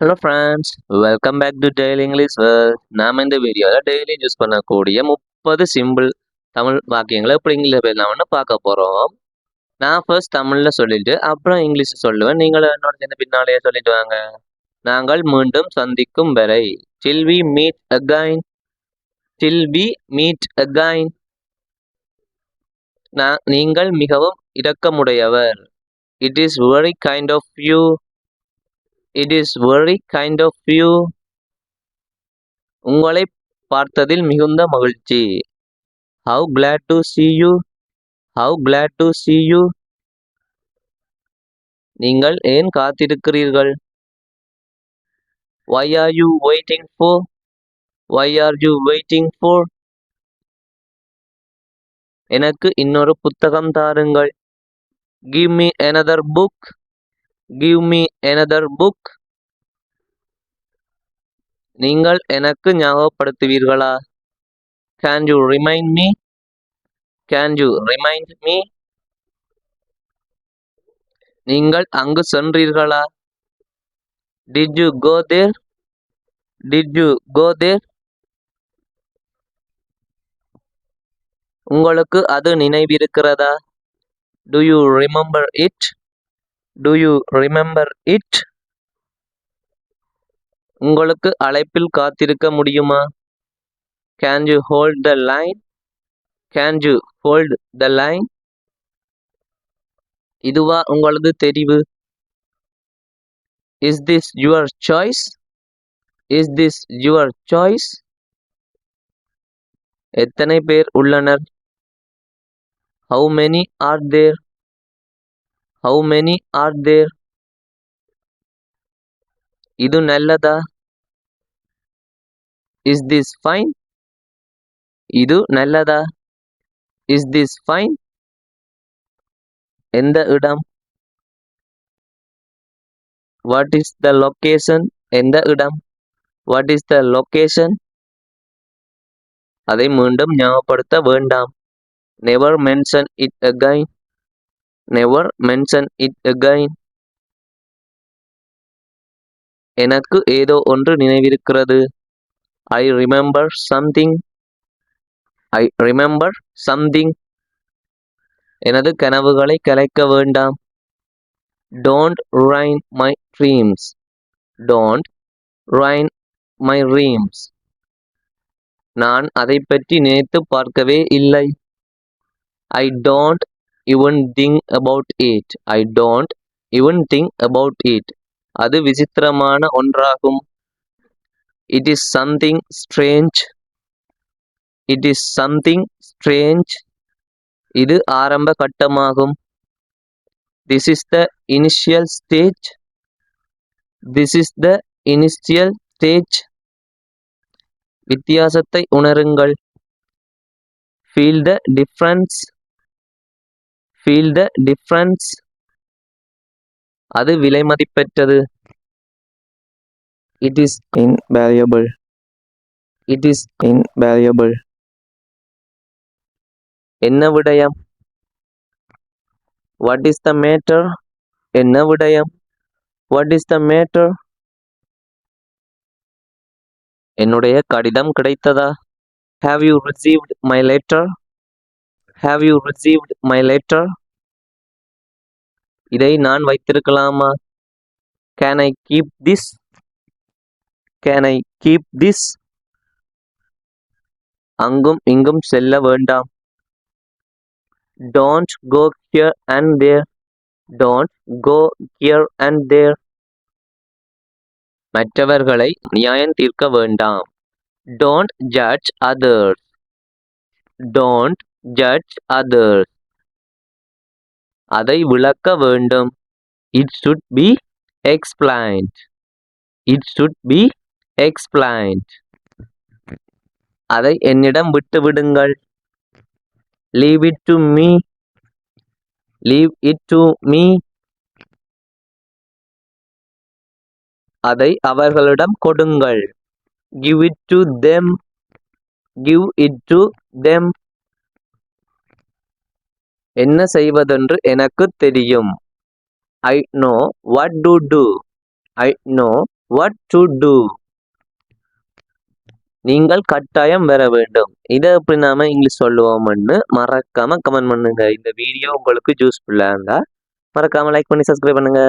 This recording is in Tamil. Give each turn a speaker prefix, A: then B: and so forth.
A: Hello friends welcome back to daily English world நாம் இந்த வீடியோவில் டெய்லி யூஸ் பண்ணக்கூடிய முப்பது சிம்பிள் தமிழ் வாக்கியங்களை எப்படி இங்கிலீஷ் பேசலாம்னு பார்க்க போகிறோம் நான் ஃபர்ஸ்ட் தமிழில் சொல்லிட்டு அப்புறம் இங்கிலீஷ் சொல்லுவேன். நீங்களும் என்னோட சின்ன பின்னாலேயே சொல்லிட்டு வாங்க. நாங்கள் மீண்டும் சந்திக்கும் வரை till we meet again till we meet again நான் நீங்கள் மிகவும் இரக்கமுடையவர். It is very kind of you it is very kind of you உங்களை பார்த்ததில் மிகுந்த மகிழ்ச்சி. How glad to see you how glad to see you நீங்கள் ஏன் காத்திருக்கிறீர்கள்? Why are you waiting for why are you waiting for எனக்கு இன்னொரு புத்தகம் தாருங்கள். Give me another book give me another book நீங்கள் எனக்கு ஞாபகப்படுத்துவீர்களா? Can you remind me can you remind me நீங்கள் அங்கு சென்றீர்களா? Did you go there did you go there உங்களுக்கு அது நினைவிருக்கிறதா? Do you remember it do you remember it உங்களுக்கு அழைப்பில் காத்திருக்க முடியுமா? Can you hold the line can you hold the line இதுவா உங்களது தெரிவு? Is this your choice is this your choice எத்தனை பேர் உள்ளனர்? How many are there how many are there இது நல்லதா இஸ் திஸ் ஃபைன் இது நல்லதா இஸ் திஸ் ஃபைன் எந்த இடம் வாட் இஸ் த லொக்கேஷன் எந்த இடம் வாட் இஸ் த லொக்கேஷன் அதை மீண்டும் ஞாபகப்படுத்த வேண்டாம். Never mention it again never mention it again எனக்கு ஏதோ ஒன்று நினைவிருக்கிறது. I remember something I remember something எனது கனவுகளை கலைக்க வேண்டாம். Don't ruin my dreams don't ruin my dreams நான் அதை பற்றி நினைத்து பார்க்கவே இல்லை. I don't even think about it I don't even think about it அது விசித்திரமான ஒன்றாகும். It is something strange it is something strange இது ஆரம்ப கட்டமாகும். This is the initial stage this is the initial stage வித்தியாசத்தை உணருங்கள். Feel the difference feel the difference அது விலை மதிப்பற்றது. It is invaluable it is invaluable என்ன விடயம்? வாட் இஸ் த மேட்டர் என்ன விடயம்? வாட் இஸ் த மேட்டர் என்னுடைய கடிதம் கிடைத்ததா? Have you received my letter have you received my letter இதை நான் வைத்திருக்கலாமா? Can I keep this can I keep this அங்கும் இங்கும் செல்ல வேண்டாம். Don't go here and there don't go here and there மற்றவர்களை நியாயம் தீர்க்க வேண்டாம். Don't judge others don't judge others அதை விளக்க வேண்டும். It should be explained it should be explained அதை என்னிடம் விட்டு விடுங்கள். Leave it to me leave it to me அதை அவர்களிடம் கொடுங்கள். Give it to them give it to them என்ன செய்வதென்று எனக்கு தெரியும். I know what to do I know what to do நீங்கள் கட்டாயம் வர வேண்டும். இதை எப்படி நாம இங்கிலீஷ் சொல்லுவோம்னு மறக்காம கமெண்ட் பண்ணுங்க. இந்த வீடியோ உங்களுக்கு யூஸ்ஃபுல்லாக இருந்தால் மறக்காம லைக் பண்ணி சப்ஸ்கிரைப் பண்ணுங்க.